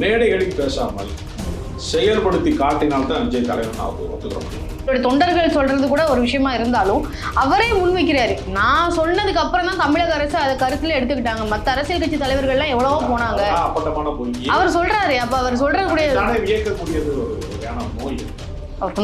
மேடைகளில் பேசாமல் செயல்படுத்தி காட்டினால்தான் விஜய் தலைவன் அவர் ஒத்துக்கிற முடியும் அவருடைய தொண்டர்கள் சொல்றது கூட ஒரு விஷயமா இருந்தாலும் அவரே முன்வைக்கிறாரு. நான் சொன்னதுக்கு அப்புறம் தான் தமிழக அரசு அதை கருத்துல எடுத்துக்கிட்டாங்க. மத்த அரசியல் கட்சி தலைவர்கள்லாம் எவ்வளவோ போனாங்க. அவர் சொல்றாரு. அப்ப அவர் சொல்றது கூட வகையான நோய்.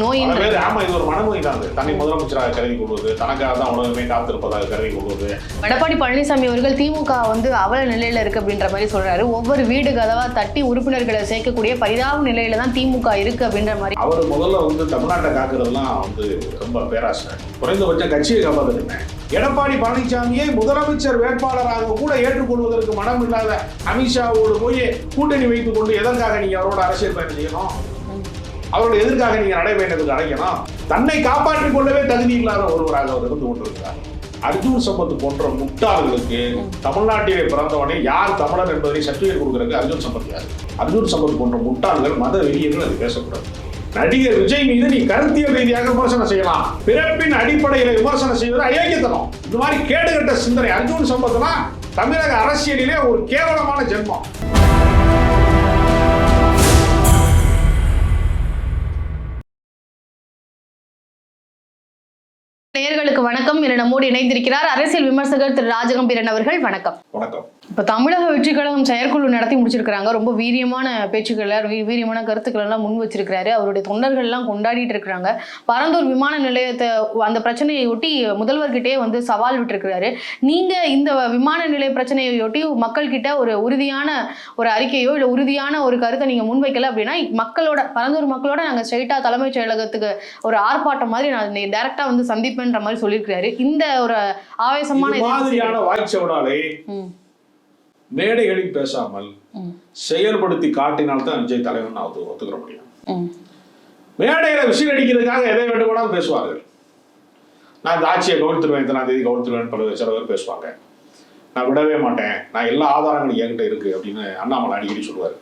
நோயின் ஆமா இது ஒரு மனநோய் தான் தன்னை முதலமைச்சராக கருதி கொள்வது தனக்காக தான் உலகமே காத்திருப்பதாக கருதி கொள்வது. எடப்பாடி பழனிசாமி அவர்கள் திமுக வந்து அவல நிலையில இருக்கு அப்படின்ற மாதிரி சொல்றாரு. ஒவ்வொரு வீடு கதவா தட்டி உறுப்பினர்களை சேர்க்கக்கூடிய பரிதாப நிலையில தான் திமுக இருக்கு அப்படின்ற மாதிரி. அவர் முதல்ல வந்து தமிழ்நாட்டை காக்குறதுலாம் வந்து ரொம்ப பேராசை. குறைந்தபட்சம் கட்சியை காப்பாற்றுமே எடப்பாடி பழனிசாமியை முதலமைச்சர் வேட்பாளராக கூட ஏற்றுக்கொள்வதற்கு மனம் இல்லாத அமித்ஷாவோடு போய் கூட்டணி வைத்துக் கொண்டு எதற்காக நீங்க அவரோட அரசியல் பயணம் செய்யணும்? அவரோட எதற்காக நீங்க நடைபயணத்துக்கு அழைக்கணும். தன்னை காப்பாற்றிக் கொள்ளவே தகுதி இல்லாத ஒருவராக அவர் இருந்து கொண்டிருக்கிறார். அர்ஜுன் சம்பத் போன்ற முட்டாள்களுக்கு தமிழ்நாட்டிலே பிறந்தவனே யார் தமிழன் என்பதை சர்டிபிகேட் கொடுக்கறது அர்ஜுன் சம்பத் யார்? அர்ஜுன் சம்பத் போன்ற முட்டாள்கள் மத வெளியர்கள் அது பேசக்கூடாது. நடிகர் விஜய் மீது நீ கருத்தியல் ரீதியாக விமர்சனம் செய்யலாம். பிறப்பின் அடிப்படையில் விமர்சனம் செய்வது அயோக்கியத்தனம். இந்த மாதிரி கேடுகட்ட சிந்தனை. அர்ஜுன் சம்பத்னா தமிழக அரசியலிலே ஒரு கேவலமான ஜென்மம். நேயர்களுக்கு வணக்கம். என நம்மோடு இணைந்திருக்கிறார் அரசியல் விமர்சகர் திரு ராஜகம்பீரன் அவர்கள். வணக்கம். வணக்கம். இப்ப தமிழக வெற்றி கழகம் செயற்குழு நடத்தி முடிச்சிருக்காங்க ரொம்ப வீரியமான பேச்சுக்களை வீரியமான கருத்துக்கள் எல்லாம் முன் வச்சிருக்கிறாரு. அவருடைய தொண்டர்கள் எல்லாம் கொண்டாடிட்டு இருக்கிறாங்க. பரந்தூர் விமான நிலையத்தை அந்த பிரச்சனையை ஒட்டி முதல்வர்கிட்டயே வந்து சவால் விட்டிருக்கிறாரு. நீங்க இந்த விமான நிலைய பிரச்சனையை ஒட்டி மக்கள் கிட்ட ஒரு உறுதியான ஒரு அறிக்கையோ இல்ல உறுதியான ஒரு கருத்தை நீங்க முன்வைக்கல அப்படின்னா மக்களோட பரந்தூர் மக்களோட நாங்க ஸ்ட்ரைட்டா தலைமைச் செயலகத்துக்கு ஒரு ஆர்ப்பாட்டம் மாதிரி நான் டைரக்டா வந்து சந்திப்பேன்ற மாதிரி சொல்லியிருக்கிறாரு. இந்த ஒரு ஆவேசமான இது இது- மாதிரியான வாய்ச்சவடாலே ம், மேடைகளில் பேசாமல் செயல்படுத்தி காட்டினால்தான் விஜய் தலைவன் அவர் ஒத்துக்கிற முடியும். மேடையில விசில் அடிக்கிறதுக்காக எதை வேண்டுமானாலும் பேசுவார்கள். நான் இந்த ஆட்சியை கவிழ்த்துருவேன் இத்தனாம் தேதி கவிழ்த்துருவேன் பல சில பேர் பேசுவாங்க. நான் விடவே மாட்டேன். நான் எல்லா ஆதாரங்களும் என்கிட்ட இருக்கு அப்படின்னு அண்ணாமலை அடிக்கடி சொல்லுவார்.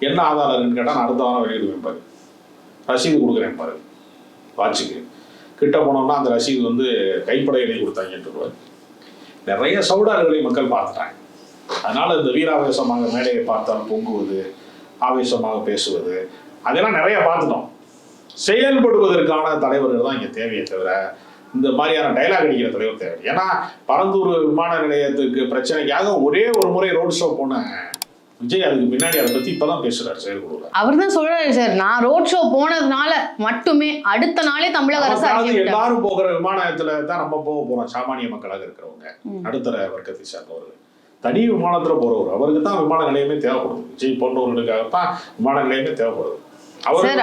என்ன ஆதாரம் இருக்குன்னு கேட்டால் நான் அடுத்த வாரம் வெளியிடுவேன் பாரு. ரசீது கொடுக்குறேன் பாரு. வாட்சுக்கு. கிட்ட போனோம்னா அந்த ரசீது வந்து கைப்பட எழுதி கொடுத்தாங்கன்னு சொல்லுவார். நிறைய சவுடார்களை மக்கள் பார்த்துட்டாங்க. அதனால இந்த வீராவேசமாக மேடையை பார்த்தால் பொங்குவது ஆவேசமாக பேசுவது அதெல்லாம் நிறைய பார்த்துட்டோம். செயல்படுவதற்கான தலைவர்கள் தான் இங்கே தேவையே தவிர இந்த மாதிரியான டைலாக் அடிக்கிற தலைவர் தேவை ஏன்னா பரந்தூர் விமான நிலையத்துக்கு பிரச்சனைக்காக ஒரே ஒரு முறை ரோட் ஷோ போன விஜய் அதுக்கு பின்னாடி அதை பத்தி இப்பதான் பேசுறாரு செயல்குழுல அவர் தான் சொல்றாரு சார் நான் ரோட் ஷோ போனதுனால மட்டுமே அடுத்த நாளே தமிழக அரசு. எல்லாரும் போகிற விமானத்துல தான் நம்ம போக போறோம். சாமானிய மக்களாக இருக்கிறவங்க. நடுத்தர வர்க்கத்தை சேர்ந்தவர்கள். தனி விமானத்துல போறவர். அவருக்கு தான் விமான நிலையமே தேவைப்படுது விஜய் போன்றவர்களுக்காகத்தான் விமான நிலையமே தேவைப்படுது சார்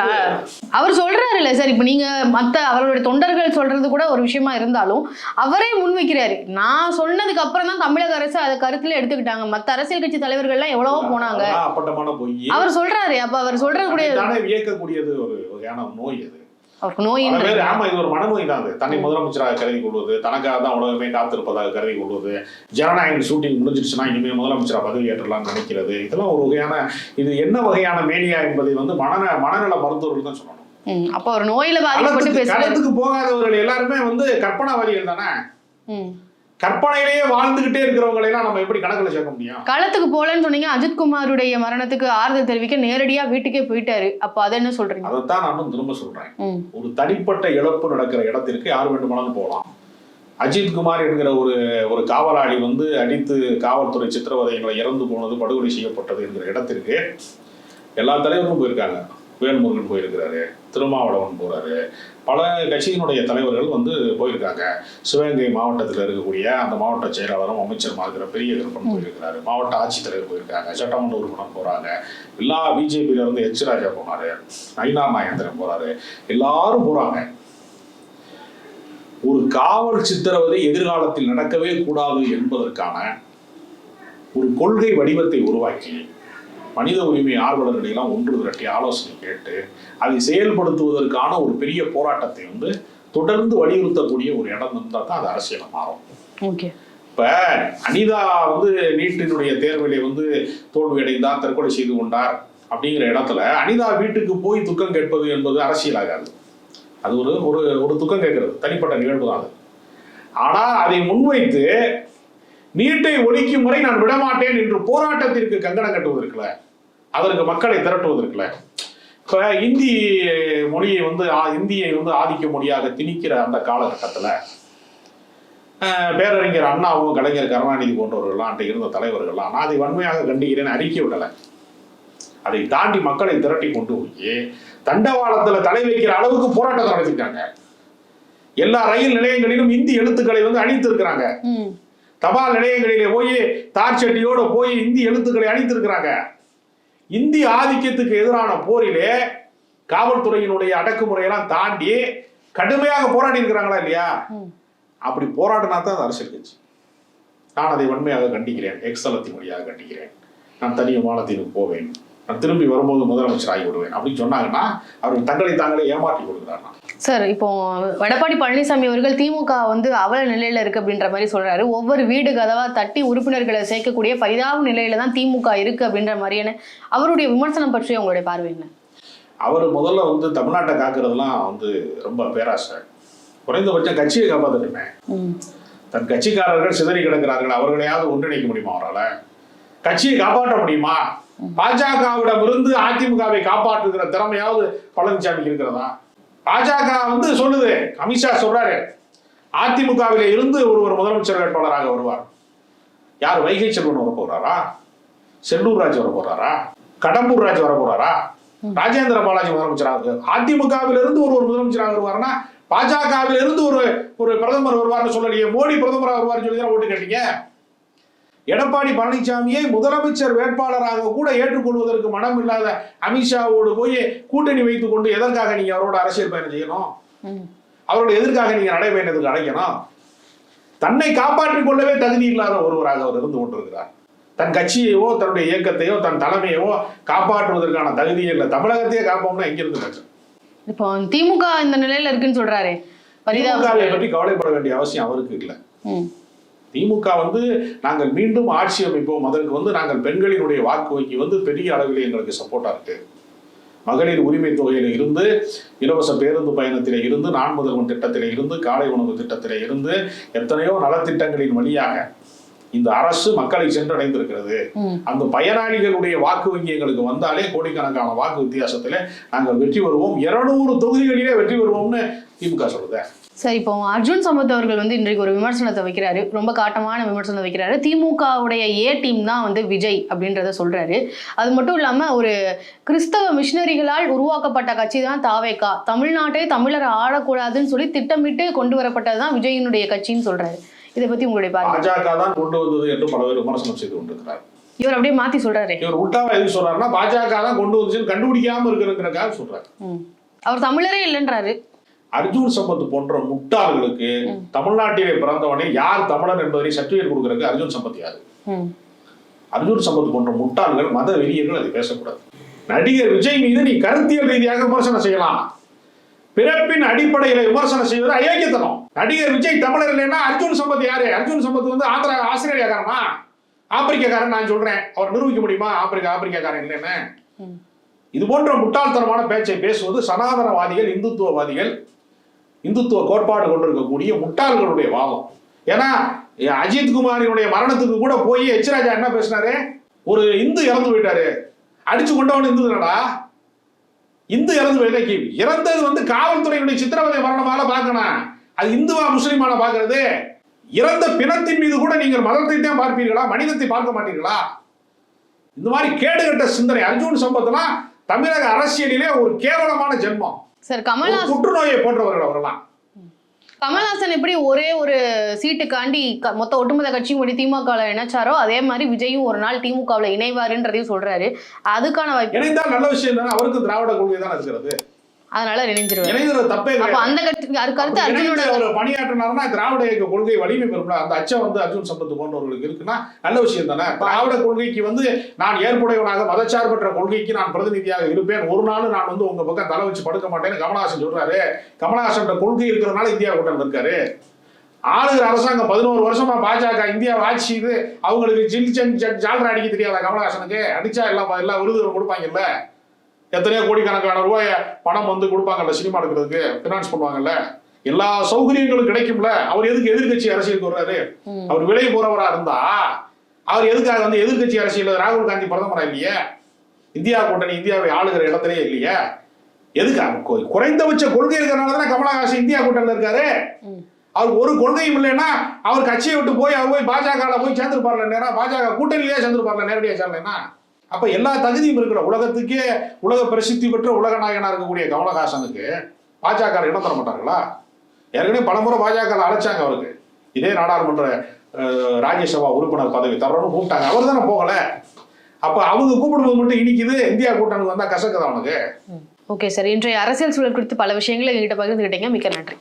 அவர் சொல்றாரு இல்ல சார் இப்ப நீங்க மத்த அவருடைய தொண்டர்கள் சொல்றது கூட ஒரு விஷயமா இருந்தாலும் அவரே முன்வைக்கிறாரு நான் சொன்னதுக்கு அப்புறம் தான் தமிழக அரசு அதை கருத்துல எடுத்துக்கிட்டாங்க. மத்த அரசியல் கட்சி தலைவர்கள் எல்லாம் எவ்வளவோ போனாங்க. அவர் சொல்றாரு அப்ப அவர் சொல்றது கூட தானே வியக்கக்கூடியது ஒரு வகையான நோய் அது. அவருக்கு பேர் ஆமா இது ஒரு மனநோய் தான் அது. தன்னை முதலமைச்சராக கருதி கொள்வது தனக்காக தான் உலகமே காத்திருப்பதாக கருதி கொள்வது ஜனநாயக ஷூட்டிங் முடிஞ்சிருச்சுன்னா இனிமேல் முதலமைச்சராக பதவி ஏற்றலாம்னு நினைக்கிறது. இதெல்லாம் ஒரு வகையான இது என்ன வகையான மேனியா என்பதை வந்து மனநல மனநல மருத்துவர்கள் தான் சொல்லணும். அப்ப அவர் நோயில பாதிக்கப்பட்டு களத்துக்கு போகாதவர்கள் எல்லாருமே வந்து கற்பனாவாதிகள் தானே. கற்பனையிலேயே வாழ்ந்துகிட்டே இருக்கிறவங்களை எல்லாம் நம்ம எப்படி கணக்குல சேர்க்க முடியும்? களத்துக்கு போலன்னு சொன்னீங்க. அஜித் குமாருடைய மரணத்துக்கு ஆறுதல் தெரிவிக்க நேரடியா வீட்டுக்கே போயிட்டாரு. அப்ப அதை என்ன சொல்றீங்க? அதைத்தான் நானும் திரும்ப சொல்றேன். ஒரு தனிப்பட்ட இழப்பு நடக்கிற இடத்திற்கு யார் வேண்டுமானாலும் போகலாம். அஜித் குமார் என்கிற ஒரு ஒரு காவலாளி வந்து அடித்து காவல்துறை சித்திரவதைகளை இறந்து போனது படுகொலை செய்யப்பட்டது என்கிற இடத்திற்கு எல்லா தலைவர்களும் போயிருக்காங்க. வேல்முருகன் போயிருக்கிறாரு திருமாவளவன் போறாரு. பல கட்சியினுடைய தலைவர்கள் வந்து போயிருக்காங்க. சிவகங்கை மாவட்டத்தில் இருக்கக்கூடிய அந்த மாவட்ட செயலாளரும் அமைச்சருமா இருக்கிற பெரிய கருப்பன் போயிருக்கிறாரு. மாவட்ட ஆட்சித்தலைவர் போயிருக்காங்க. சட்டமன்ற உறுப்பினர் போறாங்க. எல்லா பிஜேபியில இருந்து எச் ராஜா போனாரு. நயினா நாகேந்திரன் போறாரு. எல்லாரும் போறாங்க. ஒரு காவல் சித்திரவதை எதிர்காலத்தில் நடக்கவே கூடாது என்பதற்கான ஒரு கொள்கை வடிவத்தை உருவாக்கி மனித உரிமை ஆர்வலர்களெல்லாம் ஒன்று திரட்டி ஆலோசனை கேட்டு அதை செயல்படுத்துவதற்கான ஒரு பெரிய போராட்டத்தை வந்து தொடர்ந்து வலியுறுத்தக்கூடிய ஒரு இடம் இருந்தால் தான் அது அரசியல் மாறும். ஓகே. இப்ப அனிதா வந்து நீட்டினுடைய தேர்விலே வந்து தோல்வி அடைந்தார் தற்கொலை செய்து கொண்டார் அப்படிங்கிற இடத்துல அனிதா வீட்டுக்கு போய் துக்கம் கேட்பது என்பது அரசியலாகாது. அது ஒரு ஒரு ஒரு துக்கம் கேட்கறது தனிப்பட்ட நிகழ்வு தான் அது. ஆனா அதை முன்வைத்து நீட்டை ஒழிக்கும் முறை நான் விடமாட்டேன் என்று போராட்டத்திற்கு கங்கணம் கட்டுவது இருக்குல்ல அதற்கு மக்களை திரட்டுவதற்குல. இப்போ இந்தி மொழியை வந்து இந்தியை வந்து ஆதிக்க மொழியாக திணிக்கிற அந்த காலகட்டத்தில் பேரறிஞர் அண்ணாவும் கலைஞர் கருணாநிதி போன்றவர்கள்லாம் அன்றைக்கு இருந்த தலைவர்கள்லாம் நான் அதை வன்மையாக கண்டிக்கிறேன் அறிக்கை விடலை. அதை தாண்டி மக்களை திரட்டி கொண்டு போய் தண்டவாளத்தில் தலை வைக்கிற அளவுக்கு போராட்டத்தை நடத்திட்டாங்க. எல்லா ரயில் நிலையங்களிலும் இந்தி எழுத்துக்களை வந்து அழித்திருக்கிறாங்க. இருக்கிறாங்க தபால் நிலையங்களிலே போய் தார் சட்டியோட போய் இந்தி எழுத்துக்களை அணித்திருக்கிறாங்க இந்தி ஆதிக்கத்துக்கு எதிரான போரிலே காவல்துறையினுடைய அடக்குமுறையெல்லாம் தாண்டி கடுமையாக போராடி இருக்கிறாங்களா இல்லையா. அப்படி போராடினா தான் அது அரசியல் கட்சி. நான் அதை வன்மையாக கண்டிக்கிறேன் எக்ஸலத்தின் வழியாக கண்டிக்கிறேன். நான் தனிய மாலத்தீனுக்கு போவேன். நான் திரும்பி வரும்போது முதலமைச்சர் ஆகி விடுவேன் அப்படின்னு சொன்னாங்கன்னா அவர்கள் தங்களை தாங்களே ஏமாற்றி கொடுக்குறாங்க சார் இப்போ எடப்பாடி பழனிசாமி அவர்கள் திமுக வந்து அவல நிலையில இருக்கு அப்படின்ற மாதிரி சொல்றாரு. ஒவ்வொரு வீடு கதவா தட்டி உறுப்பினர்களை சேர்க்கக்கூடிய பரிதாப நிலையில தான் திமுக இருக்கு அப்படின்ற மாதிரியான அவருடைய விமர்சனம் பற்றி உங்களுடைய பார்வை என்ன? அவர் முதல்ல வந்து தமிழ்நாட்டை காக்கிறதுலாம் வந்து ரொம்ப பேராசை. குறைந்தபட்சம் கட்சியை காப்பாற்றணுமே ம். தன் கட்சிக்காரர்கள் சிதறி கிடக்கிறார்கள். அவர்களையாவது ஒன்றிணைக்க முடியுமா அவரால்? கட்சியை காப்பாற்ற முடியுமா? பாஜகவிடம் இருந்து அதிமுகவை காப்பாற்றுகிற திறமையாவது பழனிசாமிக்கு இருக்கிறதா? பாஜக வந்து சொல்லுது அமித்ஷா சொல்றாரு அதிமுகவிலே இருந்து ஒருவர் முதலமைச்சர் வேட்பாளராக வருவார். யார் வைகை செல்வன் வர போறாரா? செல்லூர் ராஜ் வர போறாரா? கடம்பூர் ராஜ் வர போறாரா? ராஜேந்திர பாலாஜி முதலமைச்சராக அதிமுகவில இருந்து ஒருவர் முதலமைச்சராக வருவார்னா பாஜகவில இருந்து ஒரு ஒரு பிரதமர் வருவார்னு சொல்லலையே மோடி பிரதமராக வருவார்னு சொல்லி தான் ஓட்டு கேட்டீங்க? எடப்பாடி பழனிசாமியை முதலமைச்சர் வேட்பாளராக கூட ஏற்றுக்கொள்வதற்கு மனம் இல்லாத அமித்ஷாவோடு போய் கூட்டணி வைத்துக் கொண்டு எதற்காக நீங்க அவரோட அரசியல் பயணம் செய்யணும்? அவரோட எதற்காக நீங்க நடைபயணத்துக்கு அழைக்கணும்? தன்னை காப்பாற்றிக் கொள்ளவே தகுதி இல்லாத ஒருவராக அவர் இருந்து கொண்டிருக்கிறார். தன் கட்சியையோ தன்னுடைய இயக்கத்தையோ தன் தலைமையோ காப்பாற்றுவதற்கான தகுதியே இல்லை. தமிழகத்தையே காப்போம்னா எங்கிருந்து கட்சி இப்போ திமுக இந்த நிலையில இருக்குன்னு சொல்றாரு. பற்றி கவலைப்பட வேண்டிய அவசியம் அவருக்கு இல்லை. திமுக வந்து நாங்கள் மீண்டும் ஆட்சி அமைப்போம். அதற்கு வந்து நாங்கள் பெண்களினுடைய வாக்கு வங்கி வந்து பெரிய அளவில் எங்களுக்கு சப்போர்ட்டா இருக்கு. மகளிர் உரிமை தொகையில இருந்து இலவச பேருந்து பயணத்திலே இருந்து நான் முதல்வன் திட்டத்திலே இருந்து காலை உணவு திட்டத்திலே இருந்து எத்தனையோ நலத்திட்டங்களின் வழியாக இந்த அரசு மக்களை சென்றடைந்திருக்கிறது. அந்த பயனாளிகளுடைய வாக்கு வங்கி எங்களுக்கு வந்தாலே கோடிக்கணக்கான வாக்கு வித்தியாசத்திலே நாங்கள் வெற்றி வருவோம் இருநூறு தொகுதிகளிலே வெற்றி வருவோம்னு திமுக சொல்லுது. சரி இப்போ அர்ஜுன் சம்பத் அவர்கள் வந்து இன்றைக்கு ஒரு விமர்சனத்தை வைக்கிறாரு. ரொம்ப காட்டமான விமர்சனத்தை வைக்கிறாரு. திமுகவுடைய ஏ டீம் தான் வந்து விஜய் அப்படின்றத சொல்றாரு. அது மட்டும் இல்லாம ஒரு கிறிஸ்தவ மிஷினரிகளால் உருவாக்கப்பட்ட கட்சி தான் தாவேகா. தமிழ்நாட்டை தமிழர் ஆளக்கூடாதுன்னு சொல்லி திட்டமிட்டு கொண்டு வரப்பட்டது தான் விஜயினுடைய கட்சின்னு சொல்றாரு. இதை பத்தி உங்களுடைய பாஜக தான் கொண்டு வந்தது என்று பல பேர் விமர்சனம் செய்து கொண்டிருக்கிறார் இவர் அப்படியே மாத்தி சொல்றாரு. இவர் உல்டாவா எது சொல்றாருன்னா பாஜக தான் கொண்டு வந்துச்சுன்னு கண்டுபிடிக்காம இருக்கிறதுக்காக சொல்றாரு. அவர் தமிழரே இல்லைன்றாரு. அர்ஜுன் சம்பத் போன்ற முட்டாள்களுக்கு தமிழ்நாட்டிலே பிறந்தவனே யார் தமிழன் என்பதை சர்டிபிகேட் கொடுக்கறதுக்கு அர்ஜுன் சம்பத் யாரு? அர்ஜுன் சம்பத் போன்ற முட்டாள்கள் மத வெறியர்கள் அதை பேசக்கூடாது. நடிகர் விஜய் மீது நீ கருத்தியல் ரீதியாக விமர்சனம் செய்யலாம். பிறப்பின் அடிப்படையில விமர்சனம் செய்வது அயோக்கியத்தனம். நடிகர் விஜய் தமிழர் இல்லைன்னா அர்ஜுன் சம்பத் யாரு? அர்ஜுன் சம்பத் வந்து ஆந்திரா ஆஸ்திரேலியாக்காரனா? ஆப்பிரிக்காக்காரன் நான் சொல்றேன். அவர் நிரூபிக்க முடியுமா? ஆப்பிரிக்கா ஆப்பிரிக்காக்காரன் இல்லைன்னு. இது போன்ற முட்டாள்தனமான பேச்சை பேசுவது சனாதனவாதிகள் இந்துத்துவவாதிகள் இந்துத்துவ கோட்பாடு கொண்டிருக்கக்கூடிய முட்டாள்களுடைய வாதம் ஏன்னா அஜித் குமாரினுடைய மரணத்துக்கு கூட போய் எச்ராஜா என்ன பேசினாரு? ஒரு இந்து இறந்து போயிட்டாரு. அடிச்சு கொண்டவன் இந்து தானடா? இந்து இறந்து போயிட்டா இறந்தது வந்து காவல்துறையினுடைய சித்திரவதை மரணமால பார்க்கணும் அது இந்துவா முஸ்லீமான பார்க்கறது. இறந்த பிணத்தின் மீது கூட நீங்கள் மதத்தை தான் பார்ப்பீர்களா? மனிதத்தை பார்க்க மாட்டீர்களா? இந்த மாதிரி கேடுகட்ட சிந்தனை. அர்ஜுன் சம்பத்லாம் தமிழக அரசியலிலே ஒரு கேவலமான ஜென்மம். சார் கமல்ஹாசன் புற்றுநோயை போன்றவர்கள் அவர்கள்லாம் கமல்ஹாசன் எப்படி ஒரே ஒரு சீட்டுக்காண்டி மொத்த ஒட்டுமொத்த கட்சியும் கூடி திமுகவில் இணைச்சாரோ அதே மாதிரி விஜயும் ஒரு நாள் திமுகவில் இணைவாருன்றதையும் சொல்றாரு. அதுக்கான வாய்ப்பு இணைந்தால் நல்ல விஷயம் தானே அவருக்கு திராவிட கொள்கை தான் இருக்கிறது. அதனால இணைஞ்சிருவாரு. இணைகிறது தப்பே அப்ப கிடையாது அந்த கட்சி அது கருத்து அப்படி அர்ஜுனோட இணைந்து அவர் பணியாற்றினார்னா திராவிட இயக்க கொள்கை வலிமை பெறும்ல. அந்த அச்சம் வந்து அர்ஜுன் சம்பத் போன்றவர்களுக்கு இருக்குன்னா நல்ல விஷயம் தானே. திராவிட கொள்கைக்கு வந்து நான் ஏற்புடையவனாக மதச்சார்பற்ற கொள்கைக்கு நான் பிரதிநிதியாக இருப்பேன். ஒரு நாள் நான் வந்து உங்க பக்கம் தலை வச்சு படுக்க மாட்டேன்னு கமலஹாசன் சொல்றாரு. கமலஹாசன் கொள்கை இருக்கிறதுனால இந்தியா கூட்டம் இருக்காரு ஆளுகிற அரசாங்கம் பதினோரு வருஷமா பாஜக இந்தியாவை ஆட்சி செய்து அவங்களுக்கு ஜில் ஜால்ரா அடிக்க தெரியாதா கமலஹாசனுக்கு? அடிச்சா எல்லாம் எல்லா விருதுகளும் கொடுப்பாங்கல்ல? எத்தனையோ கோடிக்கணக்கான ரூபாய் பணம் வந்து கொடுப்பாங்கல்ல சினிமா எடுக்கிறதுக்கு ஃபினான்ஸ் பண்ணுவாங்கல்ல. எல்லா சௌகரியங்களும் கிடைக்கும்ல. அவர் எதுக்கு எதிர்க்கட்சி அரசியலுக்கு வர்றாரு. அவர் விலை போறவரா இருந்தா? அவர் எதுக்காக வந்து எதிர்க்கட்சி அரசியல் ராகுல் காந்தி பிரதமரா இல்லையே? இந்தியா கூட்டணி இந்தியாவை ஆளுகிற இடத்துலயே இல்லையா? எதுக்கு அவ- கு- குறைந்தபட்ச கொள்கை இருக்கிறனால தானே கமலஹாசன் இந்தியா கூட்டணியில் இருக்காரு. அவர் ஒரு கொள்கையும் இல்லைன்னா அவர் கட்சியை விட்டு போய் அவர் போய் பாஜக போய் சேர்ந்துருப்பார்ல நேரம் பாஜக கூட்டணியிலேயே சேர்ந்துருப்பார்ல நேரடியாக சேரலைன்னா அப்ப எல்லா தகுதியும் இருக்கிற உலகத்துக்கே உலக பிரசித்தி பெற்ற உலக நாயகனா இருக்கக்கூடிய கமலஹாசனுக்கு பாஜக இடம் தர மாட்டார்களா? ஏற்கனவே பலமுறை பாஜக அழைச்சாங்க அவருக்கு. இதே நாடாளுமன்ற ராஜ்யசபா உறுப்பினர் பதவி தரணும்னு கூப்பிட்டாங்க. அவர் தானே போகல. அப்ப அவங்க கூப்பிடும்போது மட்டும் இனிக்குது. இந்தியா கூட்டணி வந்தா கசக்குது அவனுக்கு ஓகே சார். இன்றைய அரசியல் சூழல் குறித்து பல விஷயங்களை எங்கிட்ட பகிர்ந்துக்கிட்டீங்க மிக்க நன்றி.